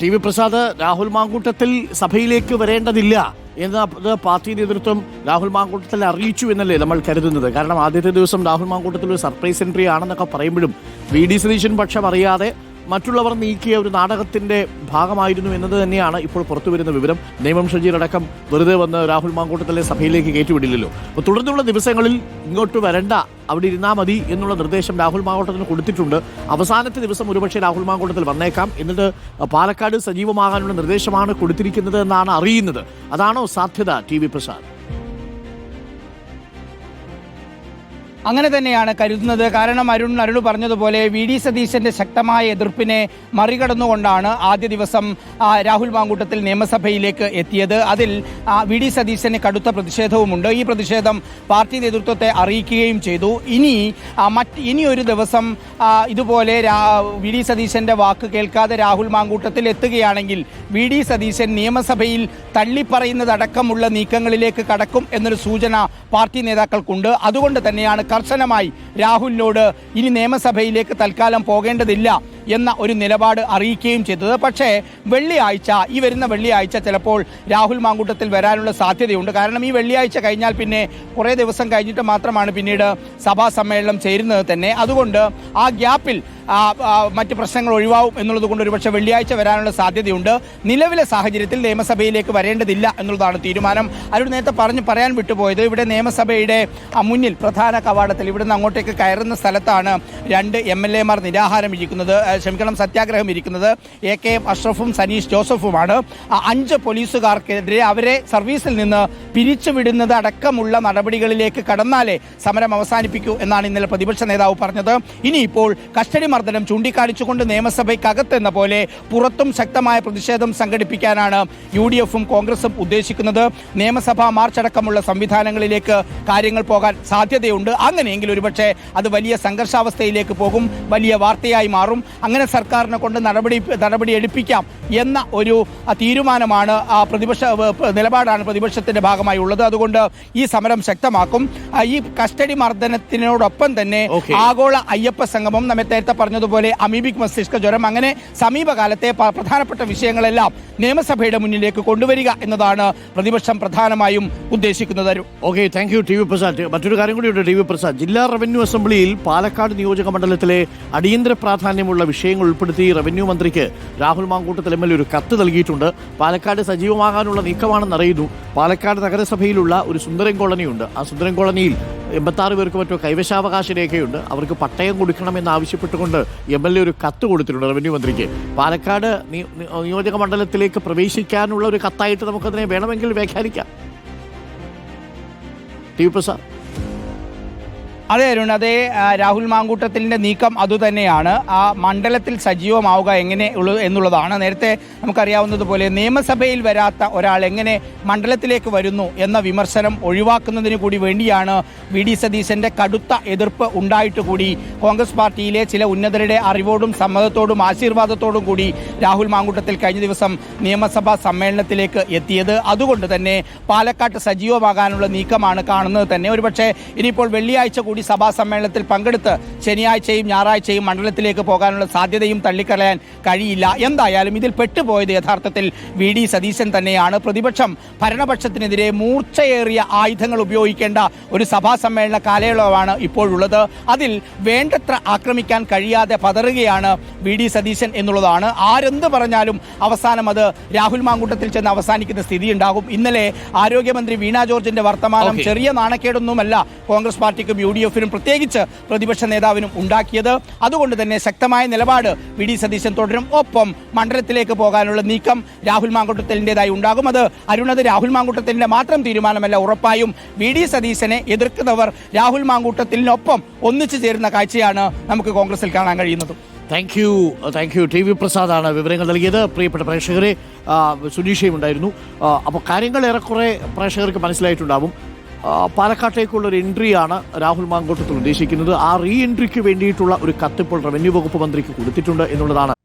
T V Prasad Rahul Mamkootathil സഭയിലേക്ക് വരേണ്ടതില്ല എന്ന് പാർട്ടി നേതൃത്വം രാഹുൽ മാങ്കൂട്ടത്തിൽ അറിയിച്ചു എന്നല്ലേ നമ്മൾ കരുതുന്നത്. കാരണം ആദ്യത്തെ ദിവസം രാഹുൽ മാങ്കൂട്ടത്തിൽ ഒരു സർപ്രൈസ് എൻട്രി ആണെന്നൊക്കെ പറയുമ്പോഴും വി ഡി സതീശൻ പക്ഷം അറിയാതെ മറ്റുള്ളവർ നീക്കിയ ഒരു നാടകത്തിന്റെ ഭാഗമായിരുന്നു എന്നത് തന്നെയാണ് ഇപ്പോൾ പുറത്തു വരുന്ന വിവരം. നിയമം ഷജീറടക്കം വെറുതെ വന്ന് രാഹുൽ മാങ്കൂട്ടത്തിലെ സഭയിലേക്ക് കയറ്റിവിടില്ലല്ലോ. അപ്പോൾ തുടർന്നുള്ള ദിവസങ്ങളിൽ ഇങ്ങോട്ട് വരണ്ട അവിടെ ഇരുന്നാൽ മതി എന്നുള്ള നിർദ്ദേശം രാഹുൽ മാങ്കോട്ടത്തിന് കൊടുത്തിട്ടുണ്ട്. അവസാനത്തെ ദിവസം ഒരുപക്ഷെ രാഹുൽ മാങ്കോട്ടത്തിൽ വന്നേക്കാം. എന്നിട്ട് പാലക്കാട് സജീവമാകാനുള്ള നിർദ്ദേശമാണ് കൊടുത്തിരിക്കുന്നത് എന്നാണ് അറിയുന്നത്. അതാണോ സാധ്യത ടി വി പ്രസാദ്? അങ്ങനെ തന്നെയാണ് കരുതുന്നത്. കാരണം അരുൺ അരുൺ പറഞ്ഞതുപോലെ വി ഡി സതീശന്റെ ശക്തമായ എതിർപ്പിനെ മറികടന്നുകൊണ്ടാണ് ആദ്യ ദിവസം രാഹുൽ മാങ്കൂട്ടത്തിൽ നിയമസഭയിലേക്ക് എത്തിയത്. അതിൽ വി ഡി സതീശന് കടുത്ത പ്രതിഷേധവുമുണ്ട്. ഈ പ്രതിഷേധം പാർട്ടി നേതൃത്വത്തെ അറിയിക്കുകയും ചെയ്തു. ഇനി മറ്റ് ഇനി ഒരു ദിവസം ഇതുപോലെ വി ഡി സതീശന്റെ വാക്ക് കേൾക്കാതെ രാഹുൽ മാങ്കൂട്ടത്തിൽ എത്തുകയാണെങ്കിൽ വി ഡി സതീശൻ നിയമസഭയിൽ തള്ളിപ്പറയുന്നതടക്കമുള്ള നീക്കങ്ങളിലേക്ക് കടക്കും എന്നൊരു സൂചന പാർട്ടി നേതാക്കൾക്കുണ്ട്. അതുകൊണ്ട് തന്നെയാണ് കർശനമായി രാഹുലിനോട് ഇനി നിയമസഭയിലേക്ക് തൽക്കാലം പോകേണ്ടതില്ല. എന്ന ഒരു നിലപാട് അറിയിക്കുകയും ചെയ്തത്. പക്ഷേ വെള്ളിയാഴ്ച ഈ വരുന്ന വെള്ളിയാഴ്ച ചിലപ്പോൾ രാഹുൽ മാങ്കൂട്ടത്തിൽ വരാനുള്ള സാധ്യതയുണ്ട്. കാരണം ഈ വെള്ളിയാഴ്ച കഴിഞ്ഞാൽ പിന്നെ കുറേ ദിവസം കഴിഞ്ഞിട്ട് മാത്രമാണ് പിന്നീട് സഭാ സമ്മേളനം ചേരുന്നത് തന്നെ. അതുകൊണ്ട് ആ ഗ്യാപ്പിൽ മറ്റ് പ്രശ്നങ്ങൾ ഒഴിവാവും എന്നുള്ളത് കൊണ്ട് ഒരുപക്ഷെ വെള്ളിയാഴ്ച വരാനുള്ള സാധ്യതയുണ്ട്. നിലവിലെ സാഹചര്യത്തിൽ നിയമസഭയിലേക്ക് വരേണ്ടതില്ല എന്നുള്ളതാണ് തീരുമാനം. അരുൺ നേരത്തെ പറഞ്ഞു പറയാൻ വിട്ടുപോയത് ഇവിടെ നിയമസഭയുടെ മുന്നിൽ പ്രധാന കവാടത്തിൽ ഇവിടുന്ന് അങ്ങോട്ടേക്ക് കയറുന്ന സ്ഥലത്താണ് രണ്ട് എം എൽ എമാർ നിരാഹാരം ഇരിക്കുന്നത്. ക്ഷമിക്കണം സത്യാഗ്രഹം ഇരിക്കുന്നത് എ കെ എം അഷ്റഫും സനീഷ് ജോസഫുമാണ്. അഞ്ച് പോലീസുകാർക്കെതിരെ അവരെ സർവീസിൽ നിന്ന് പിരിച്ചുവിടുന്നത് അടക്കമുള്ള നടപടികളിലേക്ക് കടന്നാലേ സമരം അവസാനിപ്പിക്കൂ എന്നാണ് ഇന്നലെ പ്രതിപക്ഷ നേതാവ് പറഞ്ഞത്. ഇനിയിപ്പോൾ കസ്റ്റഡി മർദ്ദനം ചൂണ്ടിക്കാണിച്ചുകൊണ്ട് നിയമസഭയ്ക്കകത്തെന്ന പോലെ പുറത്തും ശക്തമായ പ്രതിഷേധം സംഘടിപ്പിക്കാനാണ് യു ഡി എഫും കോൺഗ്രസും ഉദ്ദേശിക്കുന്നത്. നിയമസഭാ മാർച്ച് അടക്കമുള്ള സംവിധാനങ്ങളിലേക്ക് കാര്യങ്ങൾ പോകാൻ സാധ്യതയുണ്ട്. അങ്ങനെയെങ്കിൽ ഒരുപക്ഷെ അത് വലിയ സംഘർഷാവസ്ഥയിലേക്ക് പോകും വലിയ വാർത്തയായി മാറും. അങ്ങനെ സർക്കാരിനെ കൊണ്ട് നടപടി നടപടി എടുപ്പിക്കാം എന്ന ഒരു തീരുമാനമാണ് ആ, പ്രതിപക്ഷ നിലപാടാണ് പ്രതിപക്ഷത്തിന്റെ ഭാഗമായി ഉള്ളത്. അതുകൊണ്ട് ഈ സമരം ശക്തമാക്കും. ഈ കസ്റ്റഡി മർദ്ദനത്തിനോടൊപ്പം തന്നെ ആഗോള അയ്യപ്പ സംഗമം നമ്മെ നേരത്തെ പറഞ്ഞതുപോലെ അമീബിക് മസ്തിഷ്ക ജ്വരം അങ്ങനെ സമീപകാലത്തെ പ്രധാനപ്പെട്ട വിഷയങ്ങളെല്ലാം നിയമസഭയുടെ മുന്നിലേക്ക് കൊണ്ടുവരിക എന്നതാണ് പ്രതിപക്ഷം പ്രധാനമായും ഉദ്ദേശിക്കുന്നത്. Okay thank you T V Prasad. മറ്റൊരു കാര്യം കൂടിയുണ്ട് ടി വി പ്രസാദ്. ജില്ലാ റവന്യൂ അസംബ്ലിയിൽ പാലക്കാട് നിയോജക മണ്ഡലത്തിലെ അടിയന്തര പ്രാധാന്യമുള്ള വിഷയങ്ങൾ ഉൾപ്പെടുത്തി റവന്യൂ മന്ത്രിക്ക് രാഹുൽ മാങ്കൂട്ടത്തിൽ എം എൽ ഒരു കത്ത് നൽകിയിട്ടുണ്ട്. പാലക്കാട് സജീവമാകാനുള്ള നീക്കമാണെന്ന് അറിയുന്നു. പാലക്കാട് നഗരസഭയിലുള്ള ഒരു സുന്ദരം കോളനിയുണ്ട്. ആ സുന്ദരം കോളനിയിൽ എൺപത്താറ് പേർക്ക് മറ്റോ കൈവശാവകാശ രേഖയുണ്ട്. അവർക്ക് പട്ടയം കൊടുക്കണമെന്ന് ആവശ്യപ്പെട്ടുകൊണ്ട് എം എൽ എ ഒരു കത്ത് കൊടുത്തിട്ടുണ്ട് റവന്യൂ മന്ത്രിക്ക്. പാലക്കാട് നിയോജക മണ്ഡലത്തിലേക്ക് പ്രവേശിക്കാനുള്ള ഒരു കത്തായിട്ട് നമുക്കതിനെ വേണമെങ്കിൽ വ്യാഖ്യാനിക്കാം. ടി പ്രസാദ്. അതെ അരുൺ അതെ രാഹുൽ മാങ്കൂട്ടത്തിന്റെ നീക്കം അതുതന്നെയാണ്. ആ മണ്ഡലത്തിൽ സജീവമാവുക എങ്ങനെ എന്നുള്ളതാണ്. നേരത്തെ നമുക്കറിയാവുന്നതുപോലെ നിയമസഭയിൽ വരാത്ത ഒരാൾ എങ്ങനെ മണ്ഡലത്തിലേക്ക് വരുന്നു എന്ന വിമർശനം ഒഴിവാക്കുന്നതിന് കൂടി വേണ്ടിയാണ് വി ഡി സതീശന്റെ കടുത്ത എതിർപ്പ് ഉണ്ടായിട്ട് കൂടി കോൺഗ്രസ് പാർട്ടിയിലെ ചില ഉന്നതരുടെ അറിവോടും സമ്മതത്തോടും ആശീർവാദത്തോടും കൂടി രാഹുൽ മാങ്കൂട്ടത്തിൽ കഴിഞ്ഞ ദിവസം നിയമസഭാ സമ്മേളനത്തിലേക്ക് എത്തിയത്. അതുകൊണ്ട് തന്നെ പാലക്കാട്ട് സജീവമാകാനുള്ള നീക്കമാണ് കാണുന്നത് തന്നെ. ഒരുപക്ഷെ ഇനിയിപ്പോൾ വെള്ളിയാഴ്ച കൂടി സഭാ സമ്മേളനത്തിൽ പങ്കെടുത്ത് ശനിയാഴ്ചയും ഞായറാഴ്ചയും മണ്ഡലത്തിലേക്ക് പോകാനുള്ള സാധ്യതയും തള്ളിക്കളയാൻ കഴിയില്ല. എന്തായാലും ഇതിൽ പെട്ടുപോയത് യഥാർത്ഥത്തിൽ വി. ഡി. സതീശൻ തന്നെയാണ്. പ്രതിപക്ഷം ഭരണപക്ഷത്തിനെതിരെ മൂർച്ചയേറിയ ആയുധങ്ങൾ ഉപയോഗിക്കേണ്ട ഒരു സഭാ സമ്മേളന കാലയളവാണ് ഇപ്പോഴുള്ളത്. അതിൽ വേണ്ടത്ര ആക്രമിക്കാൻ കഴിയാതെ പതറുകയാണ് വി. ഡി. സതീശൻ എന്നുള്ളതാണ്. ആരെന്ത് പറഞ്ഞാലും അവസാനം അത് രാഹുൽ മാങ്കൂട്ടത്തിൽ ചെന്ന് അവസാനിക്കുന്ന സ്ഥിതി ഉണ്ടാകും ഇന്നലെ ആരോഗ്യമന്ത്രി വീണ ജോർജിന്റെ വർത്തമാനം ചെറിയ നാണക്കേടൊന്നുമല്ല. കോൺഗ്രസ് പാർട്ടിക്കും യു. ഡി. എഫിനും പ്രത്യേകിച്ച് പ്രതിപക്ഷ നേതാവിനും ഉണ്ടാക്കിയത്. അതുകൊണ്ട് തന്നെ ശക്തമായ നിലപാട് വി ഡി സതീശൻ തുടരും. ഒപ്പം മണ്ഡലത്തിലേക്ക് പോകാനുള്ള നീക്കം രാഹുൽ മാങ്കുട്ടത്തലിന്റെതായി ഉണ്ടാകും. അത് അരുണത് രാഹുൽ മാങ്കുട്ടത്തലിന്റെ മാത്രം തീരുമാനമല്ല ഉറപ്പായും വി ഡി സതീശനെ എതിർക്കുന്നവർ രാഹുൽ മാങ്കൂട്ടത്തിനൊപ്പം ഒന്നിച്ചു ചേരുന്ന കാഴ്ചയാണ് നമുക്ക് കോൺഗ്രസിൽ കാണാൻ കഴിയുന്നത്. Thank you thank you T V പ്രസാദാണ് വിവരങ്ങൾ നൽകിയത്. പ്രിയപ്പെട്ട പ്രേക്ഷകരെ സുനീഷയും ഉണ്ടായിരുന്നു. അപ്പോൾ കാര്യങ്ങൾ ഏറെക്കുറെ പ്രേക്ഷകർക്ക് മനസ്സിലായിട്ടുണ്ടാവും. പാലക്കാട്ടേക്കുള്ള ഒരു എൻട്രിയാണ് രാഹുൽ മാങ്കോട്ടത്തിൽ ഉദ്ദേശിക്കുന്നത്. ആ റീ എൻട്രിക്ക് വേണ്ടിയിട്ടുള്ള ഒരു കത്ത് ഇപ്പോൾ റവന്യൂ വകുപ്പ് മന്ത്രിക്ക് കൊടുത്തിട്ടുണ്ട് എന്നുള്ളതാണ്